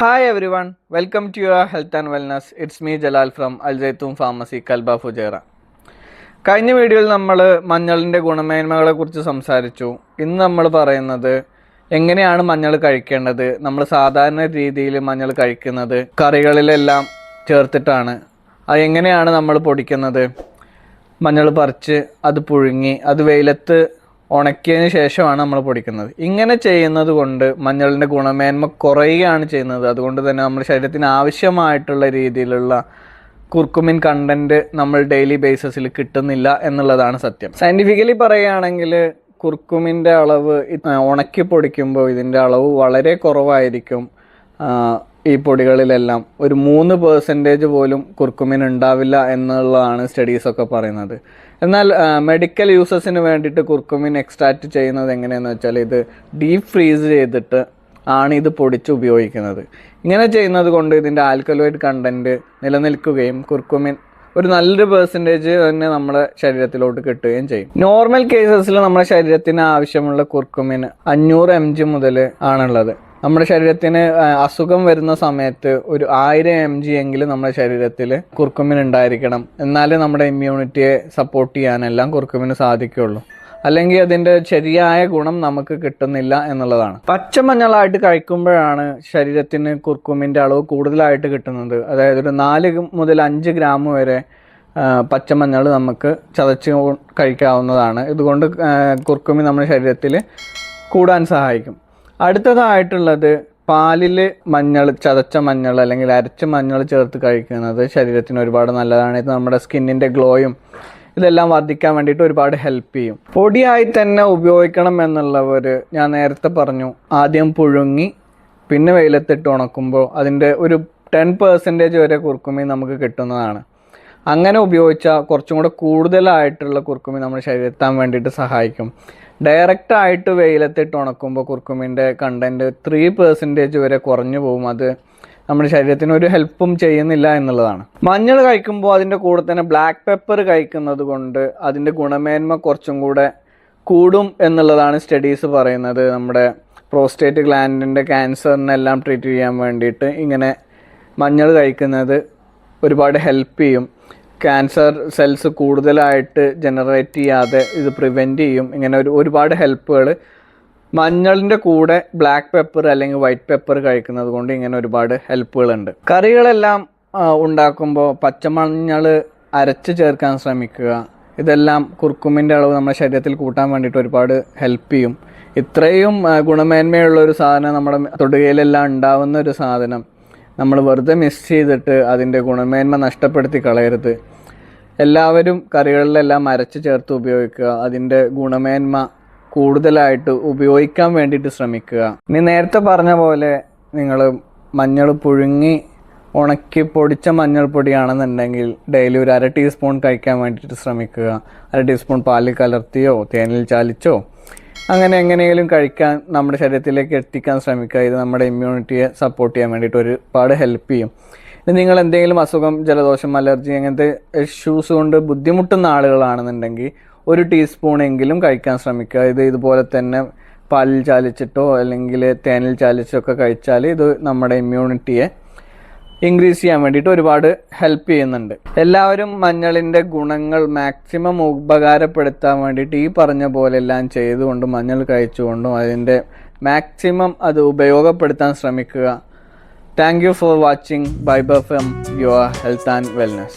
Hi everyone welcome to your health and wellness it's me Jalal from Al Jaithoom pharmacy Kalba Fujairah കഴിഞ്ഞ വീഡിയോയിൽ നമ്മൾ മഞ്ഞളിന്റെ ഗുണമേന്മകളെ കുറിച്ച് സംസാരിച്ചു. ഇന്ന് നമ്മൾ പറയുന്നത് എങ്ങനെയാണ് മഞ്ഞൾ കഴിക്കേണ്ടത്? നമ്മൾ സാധാരണ രീതിയിൽ മഞ്ഞൾ കഴിക്കുന്നത് കറികളിലെല്ലാം ചേർത്തിട്ടാണ്. അത് എങ്ങനെയാണ് നമ്മൾ പൊടിക്കുന്നത്? മഞ്ഞൾ പറിച്ച് അത് പുഴുങ്ങി അത് വെയിലത്ത് ഉണക്കിയതിന് ശേഷമാണ് നമ്മൾ പൊടിക്കുന്നത്. ഇങ്ങനെ ചെയ്യുന്നത് കൊണ്ട് മഞ്ഞളിന്റെ ഗുണമേന്മ കുറയുകയാണ് ചെയ്യുന്നത്. അതുകൊണ്ട് തന്നെ നമ്മുടെ ശരീരത്തിന് ആവശ്യമായിട്ടുള്ള രീതിയിലുള്ള കുർക്കുമിൻ കണ്ടന്റ് നമ്മൾ ഡെയിലി ബേസിസിൽ കിട്ടുന്നില്ല എന്നുള്ളതാണ് സത്യം. സയന്റിഫിക്കലി പറയുകയാണെങ്കിൽ കുർക്കുമിന്റെ അളവ് ഉണക്കി പൊടിക്കുമ്പോൾ ഇതിന്റെ അളവ് വളരെ കുറവായിരിക്കും. ഈ പൊടികളിലെല്ലാം ഒരു മൂന്ന് പേഴ്സന്റേജ് പോലും കുർക്കുമിൻ ഉണ്ടാവില്ല എന്നുള്ളതാണ് സ്റ്റഡീസൊക്കെ പറയുന്നത്. എന്നാൽ മെഡിക്കൽ യൂസസിന് വേണ്ടിയിട്ട് കുർക്കുമിൻ എക്സ്ട്രാക്റ്റ് ചെയ്യുന്നത് എങ്ങനെയാണെന്ന് വെച്ചാൽ ഇത് ഡീപ്പ് ഫ്രീസ് ചെയ്തിട്ട് ആണ് ഇത് പൊടിച്ച് ഉപയോഗിക്കുന്നത്. ഇങ്ങനെ ചെയ്യുന്നത് കൊണ്ട് ഇതിന്റെ ആൽക്കലോയിഡ് കണ്ടന്റ് നിലനിൽക്കുകയും കുർക്കുമിൻ ഒരു നല്ലൊരു പെർസെന്റേജ് തന്നെ നമ്മുടെ ശരീരത്തിലോട്ട് കിട്ടുകയും ചെയ്യും. നോർമൽ കേസസിൽ നമ്മുടെ ശരീരത്തിന് ആവശ്യമുള്ള കുർക്കുമിന് അഞ്ഞൂറ് എം ജി മുതൽ ആണുള്ളത്. നമ്മുടെ ശരീരത്തിന് അസുഖം വരുന്ന സമയത്ത് ഒരു ആയിരം എം ജി എങ്കിലും നമ്മുടെ ശരീരത്തിൽ കുർക്കുമിൻ ഉണ്ടായിരിക്കണം എന്നാലേ നമ്മുടെ ഇമ്മ്യൂണിറ്റിയെ സപ്പോർട്ട് ചെയ്യാനെല്ലാം കുർക്കുമിന് സാധിക്കുകയുള്ളൂ. അല്ലെങ്കിൽ അതിന്റെ ശരിയായ ഗുണം നമുക്ക് കിട്ടുന്നില്ല എന്നുള്ളതാണ്. പച്ചമഞ്ഞളായിട്ട് കഴിക്കുമ്പോഴാണ് ശരീരത്തിന് കുർക്കുമിന്റെ അളവ് കൂടുതലായിട്ട് കിട്ടുന്നത്. അതായത് ഒരു നാല് മുതൽ അഞ്ച് ഗ്രാം വരെ പച്ചമഞ്ഞൾ നമുക്ക് ചതച്ച് കഴിക്കാവുന്നതാണ്. ഇതുകൊണ്ട് കുർക്കുമി നമ്മുടെ ശരീരത്തിൽ കൂടാൻ സഹായിക്കും. അടുത്തതായിട്ടുള്ളത് പാലിൽ മഞ്ഞൾ ചതച്ച മഞ്ഞൾ അല്ലെങ്കിൽ അരച്ച മഞ്ഞൾ ചേർത്ത് കഴിക്കുന്നത് ശരീരത്തിന് ഒരുപാട് നല്ലതാണ്. ഇത് നമ്മുടെ സ്കിന്നിന്റെ ഗ്ലോയും ഇതെല്ലാം വർദ്ധിക്കാൻ വേണ്ടിയിട്ട് ഒരുപാട് ഹെൽപ്പ് ചെയ്യും. പൊടിയായി തന്നെ ഉപയോഗിക്കണം എന്നുള്ളവർ ഞാൻ നേരത്തെ പറഞ്ഞു ആദ്യം പുഴുങ്ങി പിന്നെ വെയിലത്തിട്ട് ഉണക്കുമ്പോൾ അതിന്റെ ഒരു ടെൻ പെർസെന്റേജ് വരെ കുർക്കുമി നമുക്ക് കിട്ടുന്നതാണ്. അങ്ങനെ ഉപയോഗിച്ചാൽ കുറച്ചും കൂടെ കൂടുതലായിട്ടുള്ള കുർക്കുമി നമ്മുടെ ശരീരത്താൻ വേണ്ടിയിട്ട് സഹായിക്കും. ഡയറക്റ്റ് ആയിട്ട് വെയിലത്തിട്ട് ഉണക്കുമ്പോൾ കുർക്കുമിന്റെ കണ്ടന്റ് ത്രീ പെർസെന്റേജ് വരെ കുറഞ്ഞു പോകും അത് നമ്മുടെ ശരീരത്തിന് ഒരു ഹെൽപ്പും ചെയ്യുന്നില്ല എന്നുള്ളതാണ്. മഞ്ഞൾ കഴിക്കുമ്പോൾ അതിന്റെ കൂടെ തന്നെ ബ്ലാക്ക് പെപ്പർ കഴിക്കുന്നത് കൊണ്ട് അതിന്റെ ഗുണമേന്മ കുറച്ചും കൂടെ കൂടും എന്നുള്ളതാണ് സ്റ്റഡീസ് പറയുന്നത്. നമ്മുടെ പ്രോസ്റ്റേറ്റ് ഗ്ലാൻഡിന്റെ ക്യാൻസറിനെല്ലാം ട്രീറ്റ് ചെയ്യാൻ വേണ്ടിയിട്ട് ഇങ്ങനെ മഞ്ഞൾ കഴിക്കുന്നത് ഒരുപാട് ഹെൽപ്പ് ചെയ്യും. ക്യാൻസർ സെൽസ് കൂടുതലായിട്ട് ജനറേറ്റ് ചെയ്യാതെ ഇത് പ്രിവെന്റ് ചെയ്യും. ഇങ്ങനെ ഒരു ഒരുപാട് ഹെൽപ്പുകൾ മഞ്ഞളിന്റെ കൂടെ ബ്ലാക്ക് പെപ്പർ അല്ലെങ്കിൽ വൈറ്റ് പെപ്പർ കഴിക്കുന്നത് കൊണ്ട് ഇങ്ങനെ ഒരുപാട് ഹെൽപ്പുകളുണ്ട് കറികളെല്ലാം ഉണ്ടാക്കുമ്പോൾ പച്ചമഞ്ഞൾ അരച്ച് ചേർക്കാൻ ശ്രമിക്കുക. ഇതെല്ലാം കുർക്കുമിന്റെ അളവ് നമ്മുടെ ശരീരത്തിൽ കൂട്ടാൻ വേണ്ടിയിട്ട് ഒരുപാട് ഹെൽപ്പ് ചെയ്യും. ഇത്രയും ഗുണമേന്മയുള്ള ഒരു സാധനം നമ്മുടെ തൊടുകയിലെല്ലാം ഉണ്ടാവുന്ന ഒരു സാധനം. നമ്മൾ വെറുതെ മിസ് ചെയ്തിട്ട് അതിന്റെ ഗുണമേന്മ നഷ്ടപ്പെടുത്തി കളയരുത്. എല്ലാവരും കറികളിലെല്ലാം അരച്ച് ചേർത്ത് ഉപയോഗിക്കുക. അതിന്റെ ഗുണമേന്മ കൂടുതലായിട്ട് ഉപയോഗിക്കാൻ വേണ്ടിയിട്ട് ശ്രമിക്കുക. ഇനി നേരത്തെ പറഞ്ഞ പോലെ നിങ്ങൾ മഞ്ഞൾ പുഴുങ്ങി ഉണക്കി പൊടിച്ച മഞ്ഞൾപ്പൊടിയാണെന്നുണ്ടെങ്കിൽ ഡെയിലി ഒരു അര ടീസ്പൂൺ കഴിക്കാൻ വേണ്ടിയിട്ട് ശ്രമിക്കുക. അര ടീസ്പൂൺ പാലിൽ കലർത്തിയോ തേനിൽ ചാലിച്ചോ അങ്ങനെ എങ്ങനെയെങ്കിലും കഴിക്കാൻ നമ്മുടെ ശരീരത്തിലേക്ക് എത്തിക്കാൻ ശ്രമിക്കുക. ഇത് നമ്മുടെ ഇമ്മ്യൂണിറ്റിയെ സപ്പോർട്ട് ചെയ്യാൻ വേണ്ടിയിട്ട് ഒരുപാട് ഹെൽപ്പ് ചെയ്യും. ഇനി നിങ്ങൾ എന്തെങ്കിലും അസുഖം ജലദോഷം അലർജി അങ്ങനത്തെ ഇഷ്യൂസ് കൊണ്ട് ബുദ്ധിമുട്ടുന്ന ആളുകളാണെന്നുണ്ടെങ്കിൽ ഒരു ടീസ്പൂണെങ്കിലും കഴിക്കാൻ ശ്രമിക്കുക. ഇത് ഇതുപോലെ തന്നെ പാലിൽ ചാലിച്ചിട്ടോ അല്ലെങ്കിൽ തേനിൽ ചാലിച്ചോ ഒക്കെ കഴിച്ചാൽ ഇത് നമ്മുടെ ഇമ്മ്യൂണിറ്റിയെ ഇൻക്രീസ് ചെയ്യാൻ വേണ്ടിയിട്ട് ഒരുപാട് ഹെൽപ്പ് ചെയ്യുന്നുണ്ട്. എല്ലാവരും മഞ്ഞളിന്റെ ഗുണങ്ങൾ മാക്സിമം ഉപകാരപ്പെടുത്താൻ വേണ്ടിയിട്ട് ഈ പറഞ്ഞ പോലെ എല്ലാം ചെയ്തുകൊണ്ടും മഞ്ഞൾ കഴിച്ചുകൊണ്ടും അതിന്റെ മാക്സിമം അത് ഉപയോഗപ്പെടുത്താൻ ശ്രമിക്കുക. Thank you for watching bye ബഫം your health and wellness